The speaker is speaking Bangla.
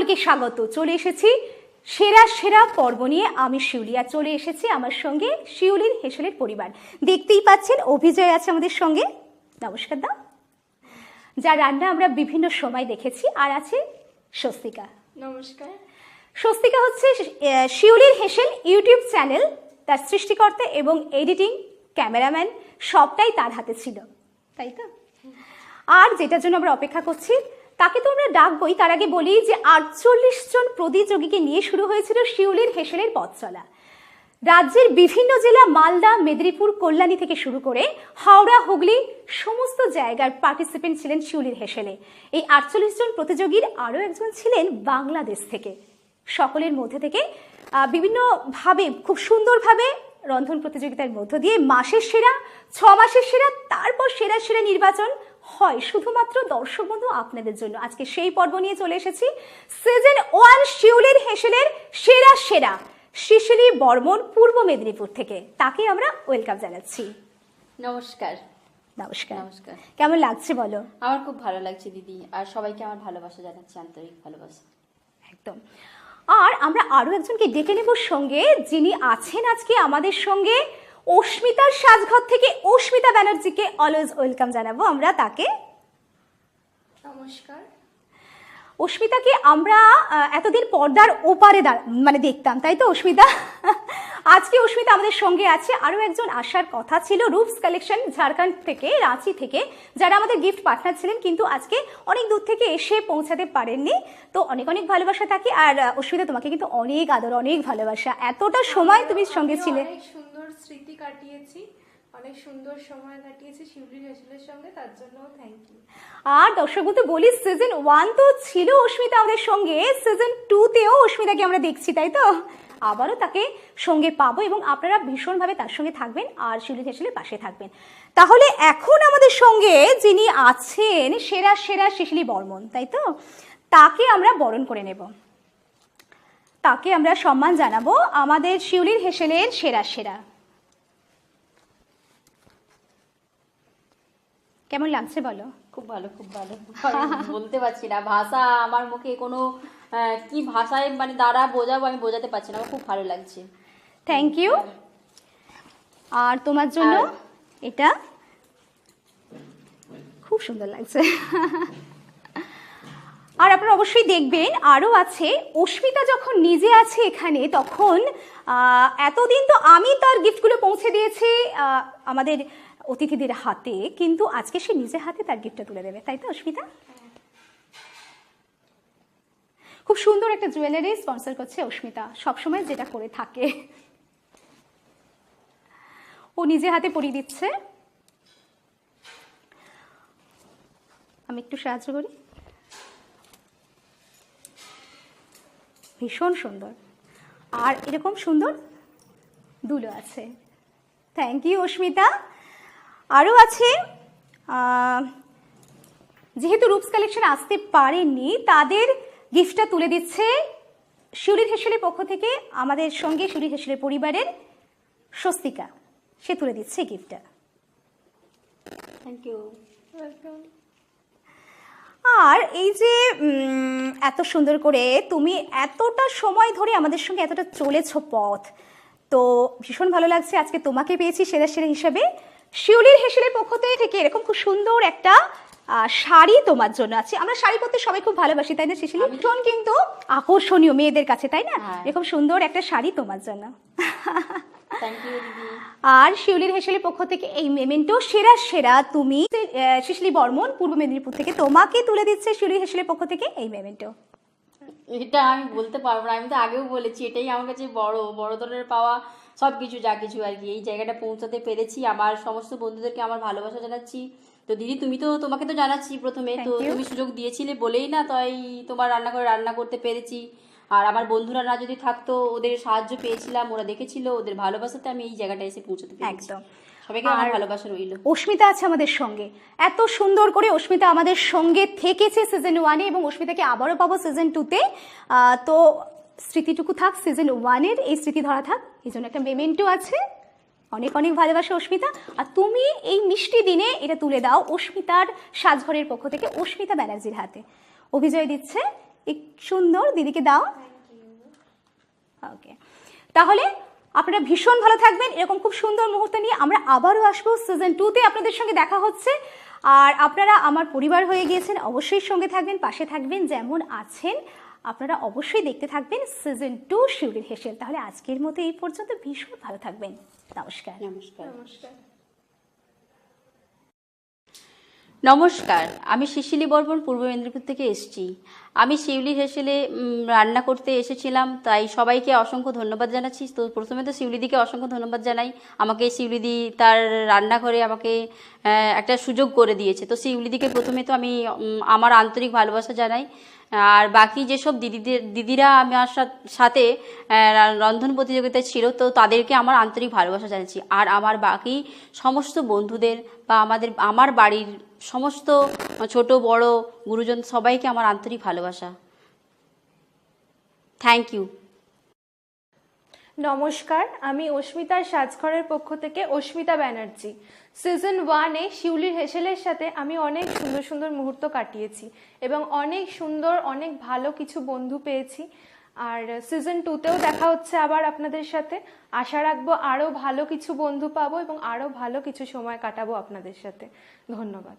সকলকে স্বাগত। চলে এসেছি সেরা সেরা পর্ব নিয়ে। আমি শিউলিয়া চলে এসেছি আমার সঙ্গে শিউলির হেসেলের পরিবার। দেখতেই পাচ্ছেন অভিজয় আছে আমাদের সঙ্গে। নমস্কার দা যার রান্না আমরা বিভিন্ন সময় দেখেছি। আর আছে স্বস্তিকা। নমস্কার। স্বস্তিকা হচ্ছে শিউলির হেসেল ইউটিউব চ্যানেল। তার সৃষ্টিকর্তা এবং এডিটিং ক্যামেরাম্যান সবটাই তার হাতে ছিল। তাই তো? আর যেটার জন্য আমরা অপেক্ষা করছি তাকে তো আমরা ডাকবই। তার আগে বলি যে আটচল্লিশ জন প্রতিযোগীকে নিয়ে শুরু হয়েছিল শিউলির হেসেলের পথ চলা। রাজ্যের বিভিন্ন জেলা মালদা, মেদিনীপুর, কল্যাণী থেকে শুরু করে হাওড়া, হুগলি সমস্ত জায়গার পার্টিসিপেন্ট ছিলেন শিউলির হেসেলে। এই আটচল্লিশ জন প্রতিযোগীর আরও একজন ছিলেন বাংলাদেশ থেকে। সকলের মধ্যে থেকে বিভিন্নভাবে, খুব সুন্দরভাবে রন্ধন প্রতিযোগিতার মধ্য দিয়ে মাসের সেরা ছ মাসের সেরা, তারপর সেরা সেরা নির্বাচন হয় শুধুমাত্র দর্শক বন্ধু আপনাদের জন্য। আজকে সেই পর্ব নিয়ে চলে এসেছি। সিজন ওয়ান শিউলির হেসেলের সেরা সেরা শিশিরি বর্মন পূর্ব মেদিনীপুর থেকে। তাকে আমরা ওয়েলকাম জানাচ্ছি। নমস্কার। নমস্কার। নমস্কার। কেমন লাগছে বলো? আমার খুব ভালো লাগছে দিদি আর সবাইকে আমার ভালোবাসা জানাচ্ছি আন্তরিক ভালোবাসা। একদম। আর আমরা আরও একজনকে ডেকে নেব সঙ্গে যিনি আছেন আজকে আমাদের সঙ্গে অস্মিতার সাজঘর থেকে অস্মিতা ব্যানার্জিকে অলওয়েজ ওয়েলকাম জানাব আমরা তাকে। নমস্কার। অস্মিতাকে আমরা এতদিন পর্দার ওপারে দাঁড়- মানে দেখতাম তাই তো অস্মিতা? আজকে অস্মিতা আমাদের সঙ্গে আছে। আরও একজন আসার কথা ছিল রূপস কালেকশন ঝাড়খণ্ড থেকে রাঁচি থেকে যারা আমাদের গিফট পার্টনার ছিলেন কিন্তু আজকে অনেক দূর থেকে এসে পৌঁছাতে পারেননি। তো অনেক অনেক ভালোবাসা থাকে আর অস্মিতা তোমাকে কিন্তু অনেক আদর অনেক ভালোবাসা। এতটা সময় তুমি সঙ্গে ছিলে। স্মৃতি কাটিয়েছি, অনেক সুন্দর সময় কাটিয়েছি শিউলি হেসেলের সঙ্গে, তার জন্য থ্যাংক ইউ আর দর্শক বন্ধু বলি সিজন ওয়ান তো ছিল অস্মিতা আমাদের সঙ্গে সিজন টুতেও অস্মিতাকে আমরা দেখছি, তাই তো? আবারও তাকে সঙ্গে পাবো এবং আপনারা ভীষণভাবে তার সঙ্গে থাকবেন আর শিউলি হেসেলের পাশে থাকবেন। তাহলে এখন আমাদের সঙ্গে যিনি আছেন, সেরা সেরা শিশিলি বর্মন, তাই তো? তাকে আমরা বরণ করে নেব। তাকে আমরা সম্মান জানাব আমাদের শিউলির হেসেলের সেরা সেরা। কেমন লাগছে বলো? খুব ভালো খুব ভালো। বলতে পারছি না ভাষা আমার মুখে কোনো কি ভাষায় মানে দ্বারা বোঝাবো আমি বোঝাতে পারছি না আমার খুব ভালো লাগছে। থ্যাংক ইউ আর তোমার জন্য এটা? খুব সুন্দর লাগছে। আর আপনারা অবশ্যই দেখবেন আরও আছে অস্মিতা যখন নিজে আছে এখানে তখন আহ, এতদিন তো আমি তার গিফটগুলো পৌঁছে দিয়েছি আহ, আমাদের অতিথিদের হাতে, কিন্তু আজকে সে নিজে হাতে তার গিফটটা তুলে দেবে, তাই তো, অস্মিতা? খুব সুন্দর একটা জুয়েলারি স্পন্সর করছে অস্মিতা, সবসময় যেটা করে থাকে। ও নিজে হাতে পরিয়ে দিচ্ছে। আমি একটু সাহায্য করি। ভীষণ সুন্দর। আর এরকম সুন্দর দুলো আছে। Thank you Asmita. আরও আছে যেহেতু রূপস কালেকশন আসতে পারেনি তাদের গিফটটা তুলে দিচ্ছে শিউরির হেসেলের পক্ষ থেকে আমাদের সঙ্গে শিউরির হেসেলের পরিবারের স্বস্তিকা। সে তুলে দিচ্ছে গিফটটা। থ্যাংক ইউ ওয়েলকাম আর এই যে এত সুন্দর করে তুমি এতটা সময় ধরে আমাদের সঙ্গে এতটা চলেছ পথ তো ভীষণ ভালো লাগছে। আজকে তোমাকে পেয়েছি সেরা সেরা হিসেবে। শিউলির হেসেলের পক্ষ থেকে এরকম খুব সুন্দর একটা শাড়ি তোমার জন্য আছে। আমরা শাড়ি পরতে সবাই খুব ভালোবাসি তাই না শিশিলি? ভীষণ কিন্তু আকর্ষণীয় মেয়েদের কাছে তাই না? হ্যাঁ। এরকম সুন্দর একটা শাড়ি তোমার জন্য। আর শিউলির হেসেলের পক্ষ থেকে এই মেমেন্টো সেরা সেরা তুমি শিশলি বর্মন পূর্ব মেদিনীপুর থেকে তোমাকে তুলে দিচ্ছে শিউলির হেসেলের পক্ষ থেকে এই মেমেন্টো এটা আমি বলতে পারব না আমি তো আগেও বলেছি এটাই আমার কাছে বড় বড় ধরনের পাওয়া সব কিছু যা কিছু আর কি। এই জায়গাটা পৌঁছাতে পেরেছি। আমার সমস্ত বন্ধুদেরকে আমার ভালোবাসা জানাচ্ছি। তো দিদি তুমি তো তোমাকে তো জানাচ্ছি প্রথমে। তো তুমি সুযোগ দিয়েছিলে বলেই না তাই তোমার রান্না করে রান্না করতে পেরেছি। আর আমার বন্ধুরা না যদি থাকতো ওদের সাহায্য পেয়েছিলাম ওরা দেখেছিল ওদের ভালোবাসাতে আমি এই জায়গাটা এসে পৌঁছাতে পেরেছি। একদম। সবাইকে আমার আর- ভালোবাসা রইল। অস্মিতা আছে আমাদের সঙ্গে। এত সুন্দর করে অস্মিতা আমাদের সঙ্গে থেকেছে সিজন ওয়ানে এবং অস্মিতাকে আবারও পাবো সিজন টুতে তো স্মৃতিটুকু থাক সিজন ওয়ানের এই স্মৃতি ধরা থাক, এই জন্য একটা মেমেন্টো আছে। অনেক অনেক ভালোবাসা, অস্মিতা। আর তুমি এই মিষ্টি দিনে এটা তুলে দাও অস্মিতার সাজঘরের পক্ষ থেকে, অস্মিতা ব্যানার্জির হাতে। অভিজয় দিচ্ছে এক সুন্দর দিদিকে দাও। ওকে তাহলে আপনারা ভীষণ ভালো থাকবেন, এরকম খুব সুন্দর মুহূর্ত নিয়ে আমরা আবারও আসব সিজন টুতে আপনাদের সঙ্গে দেখা হচ্ছে। আর আপনারা আমার পরিবার হয়ে গিয়েছেন, অবশ্যই সঙ্গে থাকবেন, পাশে থাকবেন, যেমন আছেন। আপনারা অবশ্যই দেখতে থাকবেন সিজন টু শিউরির হেসেল। তাহলে আজকের মতো এই পর্যন্ত ভীষণ ভালো থাকবেন। নমস্কার। নমস্কার। নমস্কার। নমস্কার আমি শিশিলি বর্মন পূর্ব মেদিনীপুর থেকে এসেছি। আমি শিউলি হেসেলে রান্না করতে এসেছিলাম তাই সবাইকে অসংখ্য ধন্যবাদ জানাচ্ছি। তো প্রথমে তো শিউলিদিকে অসংখ্য ধন্যবাদ জানাই। আমাকে শিউলিদি তার রান্নাঘরে আমাকে একটা সুযোগ করে দিয়েছে। তো শিউলিদিকে প্রথমে তো আমি আমার আন্তরিক ভালোবাসা জানাই। আর বাকি যেসব দিদিদের, দিদিরা আমার সাথে রন্ধন প্রতিযোগিতায় ছিল, তো তাদেরকে আমার আন্তরিক ভালোবাসা জানাচ্ছি। আর আমার বাকি সমস্ত বন্ধুদের বা আমাদের, আমার বাড়ির সমস্ত ছোট, বড় গুরুজন সবাইকে আমার আন্তরিক ভালোবাসা। থ্যাংক ইউ নমস্কার, আমি অস্মিতার সাজঘরের পক্ষ থেকে অস্মিতা ব্যানার্জি। সিজন ওয়ানে শিউলির হেসেলের সাথে আমি অনেক সুন্দর সুন্দর মুহূর্ত কাটিয়েছি এবং অনেক সুন্দর, অনেক ভালো কিছু বন্ধু পেয়েছি। আর সিজন টুতেও দেখা হচ্ছে আবার আপনাদের সাথে। আশা রাখব আরও ভালো কিছু বন্ধু পাবো এবং আরও ভালো কিছু সময় কাটাবো আপনাদের সাথে। ধন্যবাদ।